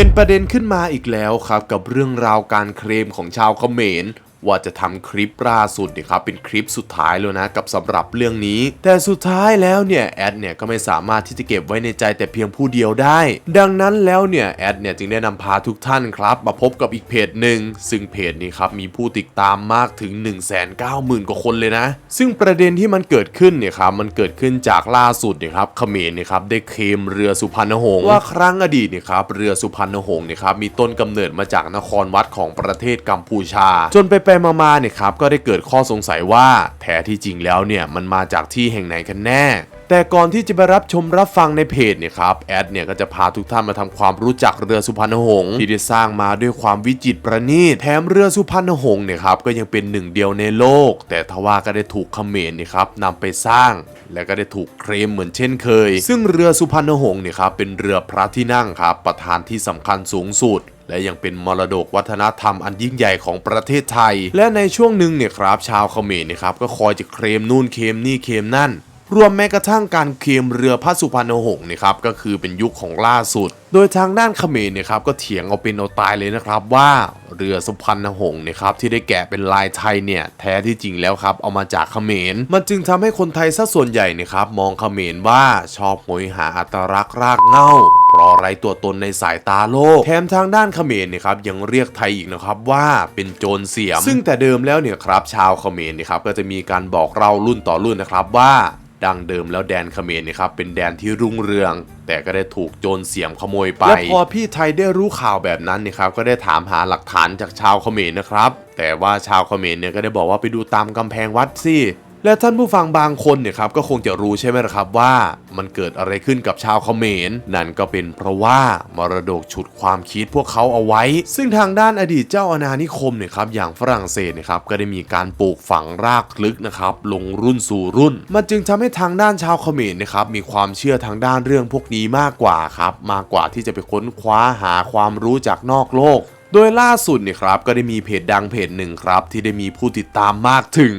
เป็นประเด็นขึ้นมาอีกแล้วครับกับเรื่องราวการเคลมของชาวเขมร ว่าจะทำคลิปล่าสุดเนี่ยครับเป็นคลิปสุดท้ายแล้วนะกับสำหรับเรื่องนี้ แต่สุดท้ายแล้วเนี่ยแอดเนี่ยก็ไม่สามารถที่จะเก็บไว้ในใจแต่เพียงผู้เดียวได้ ดังนั้นแล้วเนี่ยแอดเนี่ยจึงได้นำพาทุกท่านครับ มาพบกับอีกเพจหนึ่งซึ่งเพจนี้ครับมีผู้ติดตามมากถึง 1 9 0 0 0 0 กว่าคนเลยนะ ซึ่งประเด็นที่มันเกิดขึ้นเนี่ยครับมันเกิดขึ้นจากล่าสุดเนี่ยครับเขมรเนี่ยครับได้เคมเรือสุพรรณหงษ์ว่าครั้งอดีตเนี่ยครับเรือสุพรรณหงษ์เนี่ยครับมีต้นกำเนิดมาจากนครวัดของประเทศกัมพูชา จนไปไปมาๆเนี่ยครับก็ได้เกิดข้อสงสัยว่าแท้ที่จริงแล้วเนี่ยมันมาจากที่แห่งไหนกันแน่ แต่ก่อนที่จะไปรับชมรับฟังในเพจเนี่ยครับแอดเนี่ยก็จะพาทุกท่านมาทำความรู้จักเรือสุพรรณหงษ์ที่ได้สร้างมาด้วยความวิจิตรประณีตแถมเรือสุพรรณหงษ์เนี่ยครับก็ยังเป็นหนึ่งเดียวในโลก แต่ทว่าก็ได้ถูกเขมรเนี่ยครับนำไปสร้างและก็ได้ถูกเคลมเหมือนเช่นเคย ซึ่งเรือสุพรรณหงษ์เนี่ยครับเป็นเรือพระที่นั่งครับประธานที่สำคัญสูงสุด และยังเป็นมรดกวัฒนธรรมอันยิ่งใหญ่ของประเทศไทย และในช่วงหนึ่งเนี่ยครับชาวเขมรเนี่ยครับก็คอยจะเคลมนู่นเคลมนี่เคลมนั่น รวมแม้กระทั่งการเคลมเรือพระสุพรรณหงษ์นะครับก็คือเป็นยุคของล่าสุด โดยทางด้านเขมรเนี่ยครับก็เถียงเอาเป็นเอาตายเลยนะครับว่าเรือสุพรรณหงษ์เนี่ยครับที่ได้แกะเป็นลายไทยเนี่ยแท้ที่จริงแล้วครับเอามาจากเขมร มันจึงทำให้คนไทยซะส่วนใหญ่เนี่ยครับมองเขมรว่าชอบโหยหาอัตลักษณ์รากเง้าเพราะไรตัวตนในสายตาโลก แถมทางด้านเขมรเนี่ยครับยังเรียกไทยอีกนะครับว่าเป็นโจรเสียม ซึ่งแต่เดิมแล้วเนี่ยครับชาวเขมรเนี่ยครับก็จะมีการบอกเรารุ่นต่อรุ่นนะครับว่า ดังเดิมแล้วแดนเขมรเนี่ยครับเป็นแดนที่รุ่งเรือง แต่ก็ได้ถูกโจรเสียมขโมยไป และพอพี่ไทยได้รู้ข่าวแบบนั้นเนี่ยครับก็ได้ถามหาหลักฐานจากชาวเขมรนะครับ แต่ว่าชาวเขมรเนี่ยก็ได้บอกว่าไปดูตามกำแพงวัดสิ และท่านผู้ฟังบางคนเนี่ยครับก็คงจะรู้ใช่ไหมล่ะครับว่ามันเกิดอะไรขึ้นกับชาวเขมร นั่นก็เป็นเพราะว่ามรดกฉุดความคิดพวกเขาเอาไว้ ซึ่งทางด้านอดีตเจ้าอาณานิคมเนี่ยครับอย่างฝรั่งเศสเนี่ยครับก็ได้มีการปลูกฝังรากลึกนะครับลงรุ่นสู่รุ่น มันจึงทำให้ทางด้านชาวเขมรนะครับมีความเชื่อทางด้านเรื่องพวกนี้มากกว่าครับมากกว่าที่จะไปค้นคว้าหาความรู้จากนอกโลก โดยล่าสุดเนี่ยครับก็ได้มีเพจดังเพจหนึ่งครับ ที่ได้มีผู้ติดตามมากถึง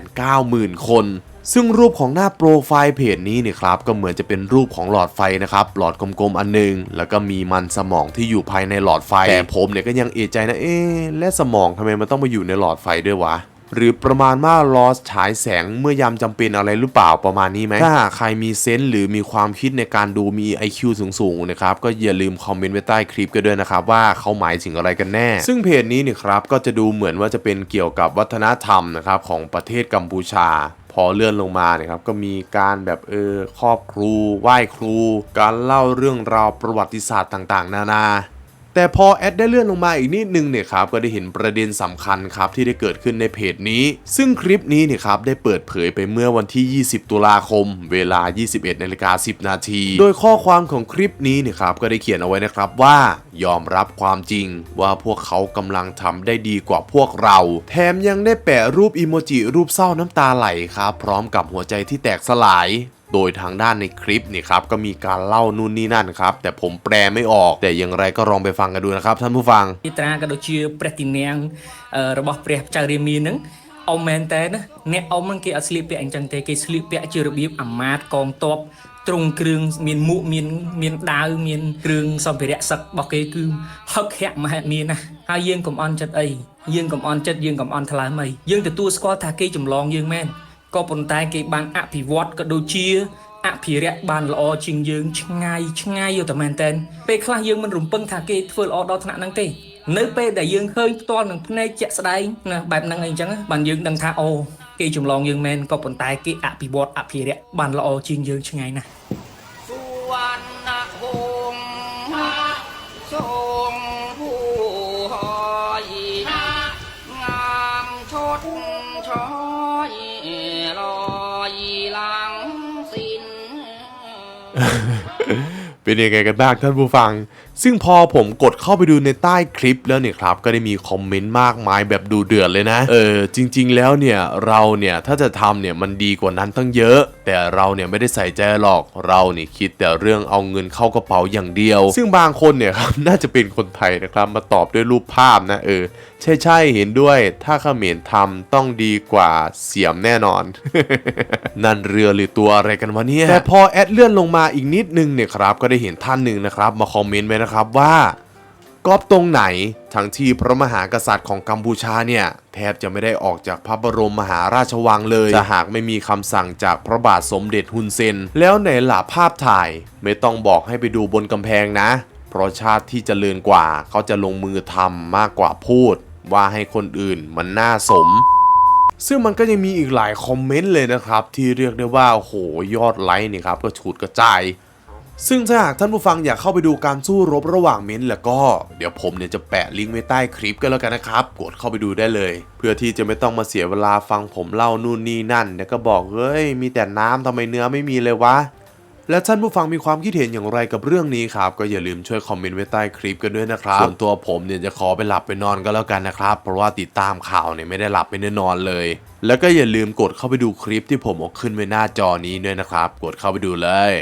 190,000 คน ซึ่งรูปของหน้าโปรไฟล์เพจนี้เนี่ยครับก็เหมือนจะเป็นรูปของหลอดไฟนะครับ หลอดกลมๆอันหนึง แล้วก็มีมันสมองที่อยู่ภายในหลอดไฟแต่ผมเนี่ยก็ยังเอะใจนะเอ๊และสมองทำไมมันต้องมาอยู่ในหลอดไฟด้วยวะ หรือประมาณว่าลอสฉายแสงเมื่อยามจำเป็นอะไรหรือเปล่าประมาณนี้ไหมถ้าหากใครมีเซนส์หรือมีความคิดในการดูมี IQ สูงๆนะครับก็อย่าลืมคอมเมนต์ไว้ใต้คลิปกันด้วยนะครับว่าเขาหมายถึงอะไรกันแน่ ซึ่งเพจนี้เนี่ยครับก็จะดูเหมือนว่าจะเป็นเกี่ยวกับวัฒนธรรมนะครับของประเทศกัมพูชาพอเลื่อนลงมาเนี่ยครับก็มีการแบบเออครอบครูไหว้ครู การเล่าเรื่องราวประวัติศาสตร์ต่าง ๆ นานา แต่พอแอดได้เลื่อนลงมาอีกนิดนึงเนี่ยครับก็ได้เห็นประเด็นสำคัญครับที่ได้เกิดขึ้นในเพจนี้ ซึ่งคลิปนี้เนี่ยครับได้เปิดเผยไปเมื่อวันที่ 20 ตุลาคม เวลา 21นาฬิกา10 นาที โดยข้อความของคลิปนี้เนี่ยครับก็ได้เขียนเอาไว้นะครับว่ายอมรับความจริงว่าพวกเขากำลังทำได้ดีกว่าพวกเรา แถมยังได้แปะรูปอีโมจิรูปเศร้าน้ำตาไหลครับพร้อมกับหัวใจที่แตกสลาย โดยทางด้านในคลิปนี่ครับก็มีการเล่านู่นนี่นั่นครับ แต่ผมแปลไม่ออก แต่อย่างไรก็ลองไปฟังกันดูนะครับท่านผู้ฟัง ទីត្រាក៏ដូចជាព្រះទីនាងអឺរបស់ព្រះចៅរាមាហ្នឹងអ៊ំមែនតើណាអ្នកអ៊ំហ្នឹងគេអត់ស្លៀកពាក់អញ្ចឹងទេគេស្លៀកពាក់ជារបៀបអាមាតកងទ័ពទ្រង់គ្រឿងមានមុខមានមានដាវមានគ្រឿងសម្ភារៈសឹករបស់គេគឺហឹកហែកមហិមាណាស់ហើយយើងកុំអន់ចិត្តអីយើងកុំអន់ចិត្តយើងកុំអន់ថ្លើមអីយើងទទួលស្គាល់ថាគេចម្លងយើងមែន ក៏ប៉ុន្តែគេបានអភិវឌ្ឍក៏ដូចជាអភិរក្សបានល្អជាងយើងឆ្ងាយឆ្ងាយយកតែមែនតើពេលខ្លះយើងមិនរំពឹងថាគេធ្វើល្អដល់ថ្នាក់ហ្នឹងទេនៅពេលដែលយើងឃើញផ្ទាល់នឹងភ្នែកជាក់ស្ដែងណាបែបហ្នឹងអីចឹងណាបានយើងដឹងថាអូគេចម្លងយើងមែនក៏ប៉ុន្តែគេអភិវឌ្ឍអភិរក្សបានល្អជាងយើងឆ្ងាយណាស់สุว เป็นยังไงกันบ้างท่านผู้ฟัง ซึ่งพอผมกดเข้าไปดูในใต้คลิปแล้วเนี่ยครับ ก็ได้มีคอมเมนต์มากมายแบบดูเดือดเลยนะ เออ จริง ๆ แล้วเนี่ยเราเนี่ยถ้าจะทำเนี่ยมันดีกว่านั้นตั้งเยอะ แต่เราเนี่ยไม่ได้ใส่ใจหรอกเราเนี่ยคิดแต่เรื่องเอาเงินเข้ากระเป๋าอย่างเดียว ซึ่งบางคนเนี่ยครับน่าจะเป็นคนไทยนะครับ มาตอบด้วยรูปภาพนะเออใช่ใช่ๆเห็นด้วย ถ้าเขมรทำต้องดีกว่าเสียมแน่นอน นั่นเรือหรือตัวอะไรกันวะเนี่ยแต่พอแอดเลื่อนลงมาอีกนิดนึงเนี่ยครับก็ได้เห็นท่านหนึ่งนะครับมาคอมเมนต์ไว้นะนะครับว่าก๊อปตรงไหนทั้งที่พระมหากษัตริย์ของกัมพูชาเนี่ยแทบจะไม่ได้ออกจากพระบรมมหาราชวังเลยถ้าหากไม่มีคำสั่งจากพระบาทสมเด็จฮุนเซน แล้วไหนล่ะภาพถ่ายไม่ต้องบอกให้ไปดูบนกำแพงนะ เพราะชาติที่จเจริญกว่า เขาจะลงมือทำมากกว่าพูด ว่าให้คนอื่นมันน่าสมซึ่งมันก็ยังมีอีกหลายคอมเมนต์เลยนะครับ ที่เรียกได้ว่าโอ้โหยอดไลค์นี่ครับ ก็ฉูดกระจาย ซึ่งถ้าหากท่านผู้ฟังอยากเข้าไปดูการสู้รบระหว่างเม้นแล้วก็เดี๋ยวผมเนี่ยจะแปะลิงก์ไว้ใต้คลิปกันแล้วกันนะครับ กดเข้าไปดูได้เลย เพื่อที่จะไม่ต้องมาเสียเวลาฟังผมเล่านู่นนี่นั่นเดี๋ยวก็บอกเฮ้ยมีแต่น้ำทำไมเนื้อไม่มีเลยวะและท่านผู้ฟังมีความคิดเห็นอย่างไรกับเรื่องนี้ครับ ก็อย่าลืมช่วยคอมเมนต์ไว้ใต้คลิปกันด้วยนะครับ ส่วนตัวผมเนี่ยจะขอไปหลับไปนอนก็แล้วกันนะครับ เพราะว่าติดตามข่าวเนี่ยไม่ได้หลับไม่ได้นอนเลย แล้วก็อย่าลืมกดเข้าไปดูคลิปที่ผมเอาขึ้นไว้หน้าจอนี้ด้วยนะครับ กดเข้าไปดูเลย